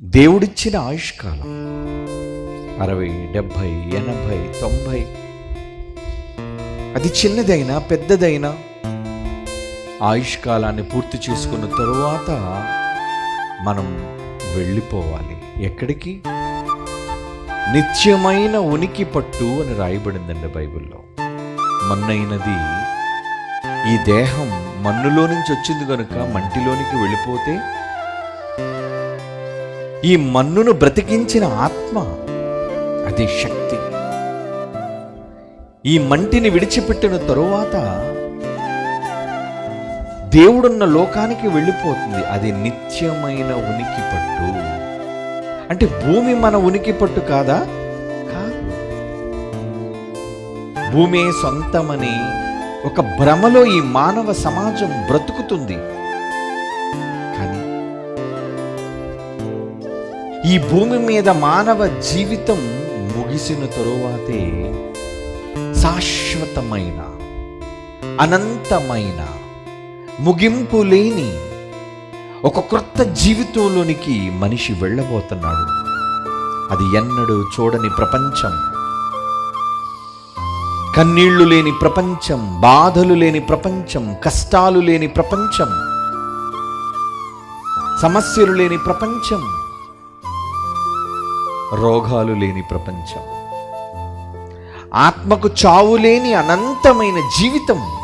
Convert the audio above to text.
దేవుడిచ్చిన ఆయుష్కాలం. అరవై డెబ్భై ఎనభై తొంభై. అది చిన్నదైనా పెద్దదైనా ఆయుష్కాలాన్ని పూర్తి చేసుకున్న తరువాత మనం వెళ్ళిపోవాలి. ఎక్కడికి? నిత్యమైన ఉనికి పట్టు అని రాయబడిందండి బైబిల్లో. మన్నైనది ఈ దేహం మన్నులో నుంచి వచ్చింది కనుక మంటిలోనికి వెళ్ళిపోతే ఈ మన్నును బ్రతికించిన ఆత్మ అది శక్తి. ఈ మంటిని విడిచిపెట్టిన తరువాత దేవుడున్న లోకానికి వెళ్ళిపోతుంది. అది నిత్యమైన ఉనికి పట్టు అంటే భూమి మన ఉనికి పట్టు కాదా? కాదు. భూమి సొంతమని ఒక భ్రమలో ఈ మానవ సమాజం బ్రతుకుతుంది. ఈ భూమి మీద మానవ జీవితం ముగిసిన తరువాతే శాశ్వతమైన అనంతమైన ముగింపు లేని ఒక క్రొత్త జీవితంలోనికి మనిషి వెళ్ళబోతున్నాడు. అది ఎన్నడూ చూడని ప్రపంచం. కన్నీళ్ళు లేని ప్రపంచం బాధలు లేని ప్రపంచం కష్టాలు లేని ప్రపంచం సమస్యలు లేని ప్రపంచం రోగాలు లేని ప్రపంచం. ఆత్మకు చావు లేని అనంతమైన జీవితం.